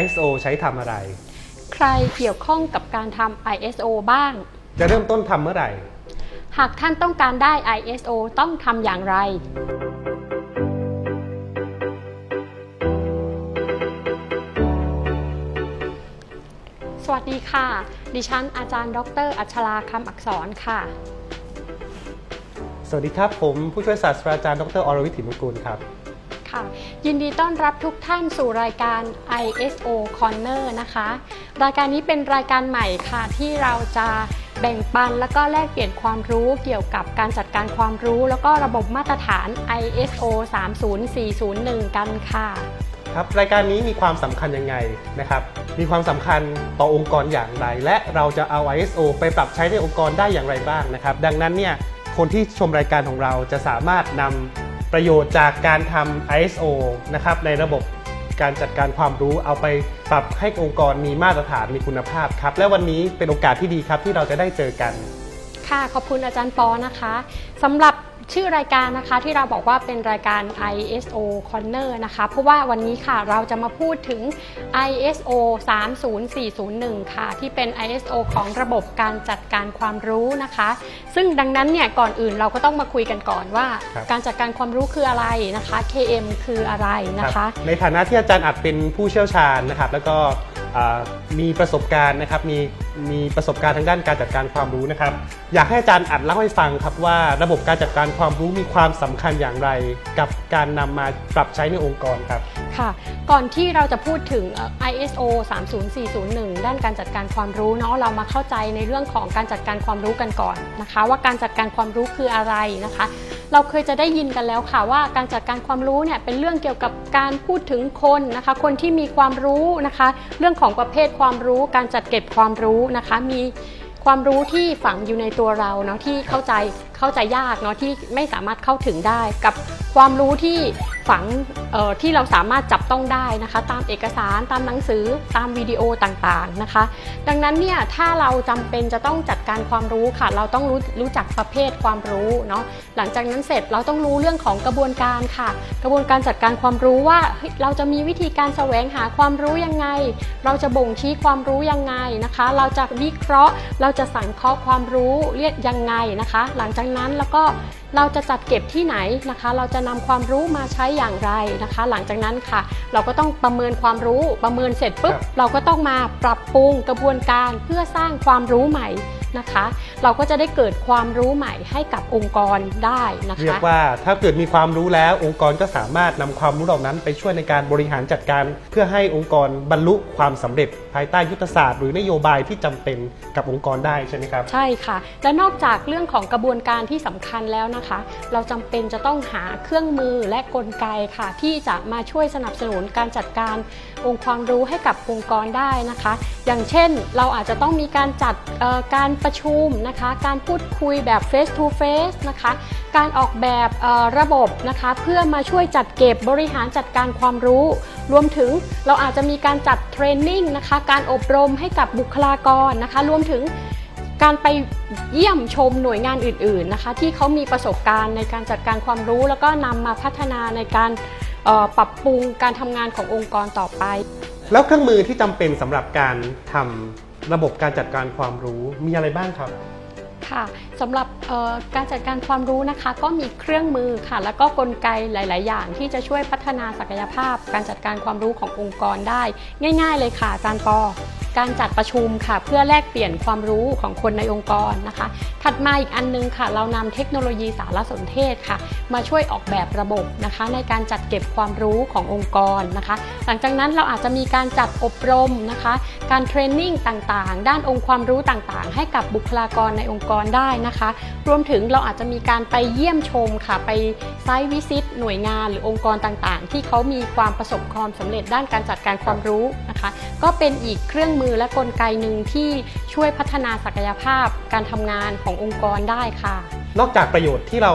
ISO ใช้ทำอะไร ใครเกี่ยวข้องกับการทำ ISO บ้าง จะเริ่มต้นทำเมื่อไหร่ หากท่านต้องการได้ ISO ต้องทำอย่างไร สวัสดีค่ะ ดิฉันอาจารย์ ดร อัชราคำอักษรค่ะ สวัสดีครับผมผู้ช่วยศาสตราจารย์ดรอรวิทย์ถิมกุลครับค่ะ ยินดีต้อนรับทุกท่านสู่รายการ ISO Corner นะคะ รายการนี้เป็นรายการใหม่ค่ะที่เราจะแบ่งปันแล้วก็แลกเปลี่ยนความรู้เกี่ยวกับการจัดการความรู้ แล้วก็ระบบมาตรฐาน ISO 30401 กันค่ะ ครับรายการนี้มีความสำคัญยังไงนะครับ มีความสำคัญต่อองค์กรอย่างไร และเราจะเอา ISO ไปปรับใช้ในองค์กรได้อย่างไรบ้างนะครับ ดังนั้นเนี่ยคนที่ชมรายการของเราจะสามารถนำ ประโยชน์จากการทำ ISO นะครับในระบบการจัดการความรู้เอาไปปรับให้องค์กรมีมาตรฐานมีคุณภาพครับ และวันนี้เป็นโอกาสที่ดีครับที่เราจะได้เจอกัน ค่ะ ขอบคุณอาจารย์ปอนะคะสำหรับ ชื่อรายการนะคะที่เราบอกว่าเป็นรายการ ISO Corner นะคะเพราะว่าวันนี้ค่ะเราจะมาพูดถึง ISO 30401 ค่ะ ที่เป็น ISO ของระบบการจัดการความรู้นะคะ ซึ่งดังนั้นเนี่ยก่อนอื่นเราก็ต้องมาคุยกันก่อนว่าครับการจัดการความรู้คืออะไรนะคะ KM คืออะไรนะรัคะบในฐานะที่อาจารย์อัดเป็นผู้เชี่ยวชาญนะครับแล้วก็อ่า มีประสบการณ์นะครับมีมีประสบการณ์ทางด้านการจัดการความรู้นะครับ อยากให้อาจารย์อัดเล่าให้ฟังครับว่าระบบการจัดการความรู้มีความสำคัญอย่างไร กับการนำมาปรับใช้ในองค์กรครับค่ะ ก่อนที่เราจะพูดถึงเอ่อ ISO 30401 ด้านการจัดการความรู้เนาะเรามาเข้าใจในเรื่องของการจัดการความรู้กันก่อนนะคะ ว่าการจัดการความรู้คืออะไรนะคะ เราเคยจะได้ยินกันแล้วค่ะว่าการจัดการความรู้เนี่ยเป็นเรื่องเกี่ยวกับการพูดถึงคนนะคะ คนที่มีความรู้นะคะ เรื่องของประเภทความรู้ การจัดเก็บความรู้นะคะ มีความรู้ที่ฝังอยู่ในตัวเราเนาะที่เข้าใจเข้าใจยากเนาะที่ไม่สามารถเข้าถึงได้กับความรู้ที่ ฝังที่เราสามารถจับต้องได้นะคะ ตามเอกสารตามหนังสือตามวิดีโอต่างๆนะคะ ดังนั้นเนี่ยถ้าเราจำเป็นจะต้องจัดการความรู้ค่ะ เราต้องรู้รู้จักประเภทความรู้เนาะหลังจากนั้นเสร็จเราต้องรู้เรื่องของกระบวนการค่ะ กระบวนการจัดการความรู้ว่าเฮ้ยเราจะมีวิธีการแสวงหาความรู้ยังไง เราจะบ่งชี้ความรู้ยังไงนะคะ เราจะวิเคราะห์ เราจะสังเคราะห์ความรู้เรียกยังไงนะคะ หลังจากนั้นแล้วก็ เราจะจัดเก็บที่ไหนนะคะ เราจะนำความรู้มาใช้อย่างไรนะคะ หลังจากนั้นค่ะ เราก็ต้องประเมินความรู้ประเมินเสร็จปุ๊บครับเราก็ต้องมาปรับปรุงกระบวนการเพื่อสร้างความรู้ใหม่ นะคะ เราก็จะได้เกิดความรู้ใหม่ให้กับองค์กรได้นะเรียคะกว่าถ้าเกิดมีความรู้แล้วองค์กรก็สามารถนำความรู้เหล่านั้น ไปช่วยในการบริหารจัดการ เพื่อให้องค์กรบรรลุความสำเร็จ ภายใต้ยุทธศาสตร์หรือนโยบายที่จำเป็นกับองค์กรได้ใช่ไหมครับใช่ค่ะ และนอกจากเรื่องของกระบวนการที่สำคัญแล้วนะคะ เราจำเป็นจะต้องหาเครื่องมือและกลไกค่ะ ที่จะมาช่วยสนับสนุนการจัดการองค์ความรู้ให้กับองค์กรได้นะคะ อย่างเช่น เราอาจจะต้องมีการจัดเอ่อการประชุมนะคะ การพูดคุยแบบ face to face นะคะ การออกแบบระบบนะคะ เพื่อมาช่วยจัดเก็บบริหารจัดการความรู้ รวมถึงเราอาจจะมีการจัดเทรนนิ่งนะคะ การอบรมให้กับบุคลากรนะคะ รวมถึงการไปเยี่ยมชมหน่วยงานอื่น ๆนะคะ ที่เขามีประสบการณ์ในการจัดการความรู้ แล้วก็นำมาพัฒนาในการปรับปรุงการทำงานขององค์กรต่อไป แล้วเครื่องมือที่จำเป็นสำหรับการทำ ระบบการจัดการความรู้มีอะไรบ้างครับ ค่ะสำหรับการจัดการความรู้นะคะ ก็มีเครื่องมือค่ะ แล้วก็กลไกหลาย ๆ อย่างที่จะช่วยพัฒนาศักยภาพ การจัดการความรู้ขององค์กรได้ ง่าย ๆ เลยค่ะอาจารย์ปอ การจัดประชุมค่ะ เพื่อแลกเปลี่ยนความรู้ของคนในองค์กรนะคะ ถัดมาอีกอันนึงค่ะ เรานำเทคโนโลยีสารสนเทศค่ะ มาช่วยออกแบบระบบนะคะ ในการจัดเก็บความรู้ขององค์กรนะคะ หลังจากนั้นเราอาจจะมีการจัดอบรมนะคะ การเทรนนิ่งต่างๆ ด้านองค์ความรู้ต่างๆ ให้กับบุคลากรในองค์กรได้นะคะ รวมถึงเราอาจจะมีการไปเยี่ยมชมค่ะ ไปไซต์วิซิต หน่วยงานหรือองค์กรต่างๆ ที่เขามีความประสบความสำเร็จด้านการจัดการความรู้นะคะ ก็เป็นอีกเครื่องมือและกลไกหนึ่งที่ช่วยพัฒนาศักยภาพการทำงานขององค์กรได้ค่ะ นอกจากประโยชน์ที่เรา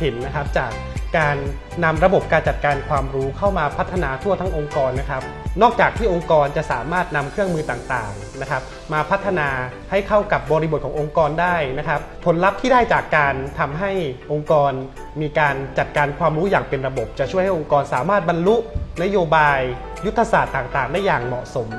เห็นนะครับจาก การนำระบบการจัดการความรู้เข้ามาพัฒนาทั่วทั้งองค์กรนะครับ นอกจากที่องค์กรจะสามารถนำเครื่องมือต่างๆนะครับ มาพัฒนาให้เข้ากับบริบทขององค์กรได้นะครับ ผลลัพธ์ที่ได้จากการทำให้องค์กร มีการจัดการความรู้อย่างเป็นระบบ จะช่วยให้องค์กรสามารถบรรลุนโยบาย ยุทธศาสตร์ต่างๆ ได้อย่างเหมาะสม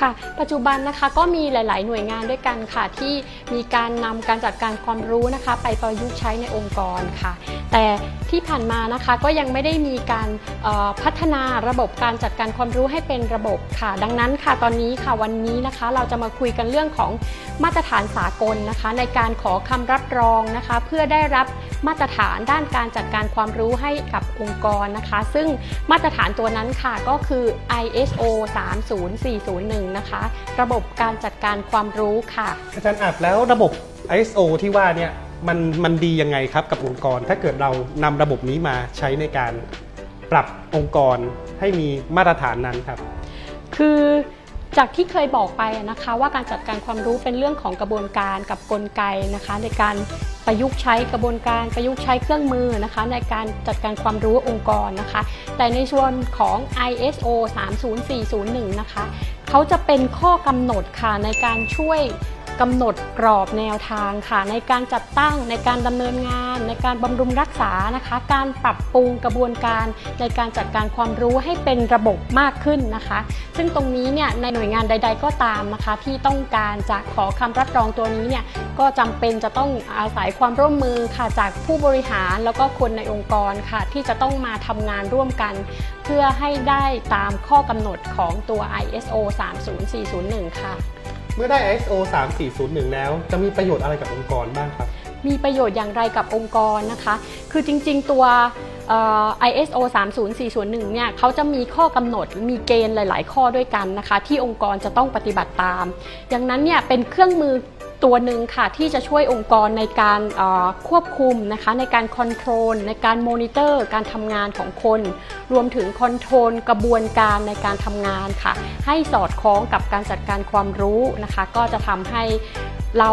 ค่ะปัจจุบันนะคะก็มีหลาย ๆ หน่วยงานด้วยกันค่ะ ที่มีการนำการจัดการความรู้นะคะ ไปประยุกต์ใช้ในองค์กรค่ะ แต่ ที่ผ่านมานะคะก็ยังไม่ได้มีการพัฒนาระบบการจัดการความรู้ให้เป็นระบบค่ะ ดังนั้นค่ะตอนนี้ค่ะวันนี้นะคะ เราจะมาคุยกันเรื่องของมาตรฐานสากลนะคะ ในการขอคำรับรองนะคะ เพื่อได้รับมาตรฐานด้านการจัดการความรู้ให้กับองค์กรนะคะ ซึ่งมาตรฐานตัวนั้นค่ะก็คือ ISO 30401 นะคะ ระบบการจัดการความรู้ค่ะอาจารย์อัดแล้วระบบ ISO ที่ว่าเนี่ย มันมันดียังไงครับกับองค์กร ถ้าเกิดเรานำระบบนี้มาใช้ในการปรับองค์กรให้มีมาตรฐานนั้นครับ คือจากที่เคยบอกไปนะคะว่าการจัดการความรู้เป็นเรื่องของกระบวนการกับกลไกนะคะ ในการประยุกต์ใช้กระบวนการประยุกต์ใช้เครื่องมือนะคะ ในการจัดการความรู้องค์กรนะคะ แต่ในส่วนของ ISO 30401 นะคะเขาจะเป็นข้อกำหนดค่ะในการช่วย กำหนดกรอบแนวทางค่ะ ในการจัดตั้งในการดำเนินงาน ในการบำรุงรักษานะคะ การปรับปรุงกระบวนการ ในการจัดการความรู้ให้เป็นระบบมากขึ้นนะคะ ซึ่งตรงนี้เนี่ยในหน่วยงานใด ๆ ก็ตามนะคะ ที่ต้องการจะขอคำรับรองตัวนี้เนี่ยก็จำเป็นจะต้องอาศัยความร่วมมือค่ะจากผู้บริหารแล้วก็คนในองค์กรค่ะ ที่จะต้องมาทำงานร่วมกัน เพื่อให้ได้ตามข้อกำหนดของตัว ISO 30401 ค่ะ เมื่อได้ ISO 3401 แล้ว จะมีประโยชน์อะไรกับองค์กรบ้างครับ มีประโยชน์อย่างไรกับองค์กรนะคะ คือจริง ๆ ตัว ISO 30401เนี่ยเขาจะมีข้อกำหนดมีเกณฑ์หลาย ๆ ข้อด้วยกันนะคะ ที่องค์กรจะต้องปฏิบัติตาม ดังนั้นเนี่ยเป็นเครื่องมือตัวหนึ่งค่ะที่จะช่วยองค์กรในการควบคุมนะคะในการคอนโทรลในการมอนิเตอร์การทำงานของคน รวมถึงคอนโทรลกระบวนการในการทำงานค่ะ ให้สอดคล้องกับการจัดการความรู้นะคะ ก็จะทำให้เรา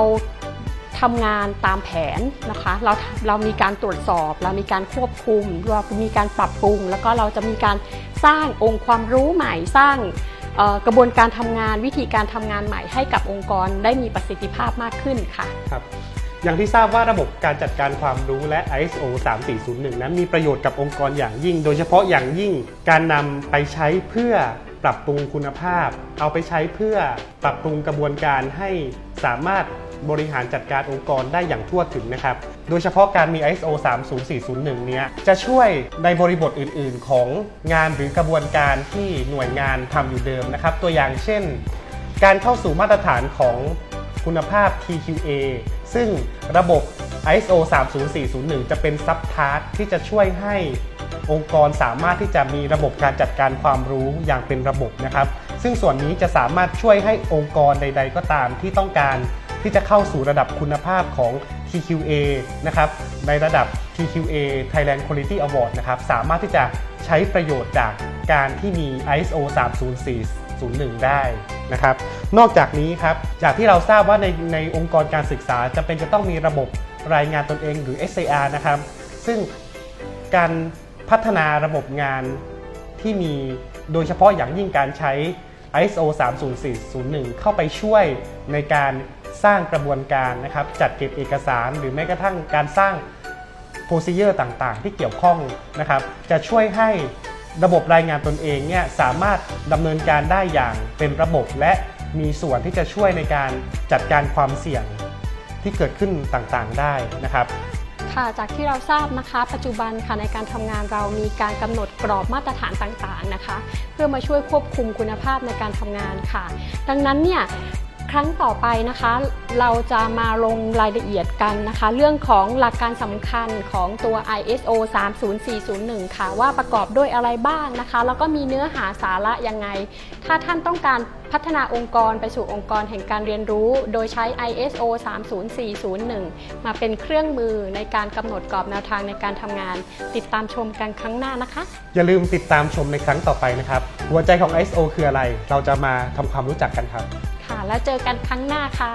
ทำงานตามแผนนะคะเราเรามีการตรวจสอบ เรามีการควบคุมเรามีการปรับปรุง แล้วก็เราจะมีการสร้างองค์ความรู้ใหม่สร้างกระบวนการทำงานวิธีการทำงานใหม่ให้กับองค์กรได้มีประสิทธิภาพมากขึ้นค่ะครับอย่างที่ทราบว่าระบบการจัดการความรู้และ ISO 3401 นั้นมีประโยชน์กับองค์กรอย่างยิ่ง โดยเฉพาะอย่างยิ่งการนำไปใช้เพื่อปรับปรุงคุณภาพ เอาไปใช้เพื่อปรับปรุงกระบวนการให้สามารถ บริหารจัดการองค์กรได้อย่างทั่วถึงนะครับ โดยเฉพาะการมี ISO 30401 เนี้ยจะช่วยในบริบทอื่น ๆ ของงานหรือกระบวนการที่หน่วยงานทำอยู่เดิมนะครับ ตัวอย่างเช่น การเข้าสู่มาตรฐานของคุณภาพ TQA ซึ่งระบบ ISO 30401 จะเป็นซับทาร์ที่จะช่วยให้องค์กรสามารถที่จะมีระบบการจัดการความรู้อย่างเป็นระบบนะครับ ซึ่งส่วนนี้จะสามารถช่วยให้องค์กรใด ๆ ก็ตามที่ต้องการ ที่จะเข้าสู่ระดับคุณภาพของ TQA นะครับในระดับ TQA Thailand Quality Award นะครับสามารถที่จะใช้ประโยชน์จากการที่มี ISO 30401 ได้นะครับนอกจากนี้ครับจากที่เราทราบว่าในในองค์กรการศึกษาจะเป็นจะต้องมีระบบรายงานตนเองหรือ SAR นะครับซึ่งการพัฒนาระบบงานที่มีโดยเฉพาะอย่างยิ่งการใช้ ISO 30401 เข้าไปช่วยในการ สร้างกระบวนการนะครับจัดเก็บเอกสาร หรือแม้กระทั่งการสร้างโ r o ซ e เ r อร์ต่างๆ ที่เกี่ยวข้องนะครับ จะช่วยให้ระบบรายงานตนเองเนี่ยสามารถดำเนินการได้อย่างเป็นระบบและมีส่วนที่จะช่วยในการจัดการความเสี่ยงที่เกิดขึ้นต่างๆได้นะครับค่ะจากที่เราทราบนะคะปัจจุบันค่ะในการทำงานเรามีการกำหนดกรอบมาตรฐานต่างๆนะคะ เพื่อมาช่วยควบคุมคุณภาพในการทำงานค่ะ ดังนั้นเนี่ย ครั้งต่อไปนะคะ เราจะมาลงรายละเอียดกันนะคะ เรื่องของหลักการสำคัญของตัว ISO 30401 ค่ะ ว่าประกอบด้วยอะไรบ้างนะคะ แล้วก็มีเนื้อหาสาระยังไง ถ้าท่านต้องการพัฒนาองค์กรไปสู่องค์กรแห่งการเรียนรู้ โดยใช้ ISO 30401 มาเป็นเครื่องมือในการกำหนดกรอบแนวทางในการทำงาน ติดตามชมกันครั้งหน้านะคะ อย่าลืมติดตามชมในครั้งต่อไปนะครับ หัวใจของ ISO คืออะไร เราจะมาทำความรู้จักกันครับ แล้วเจอกันครั้งหน้าค่ะ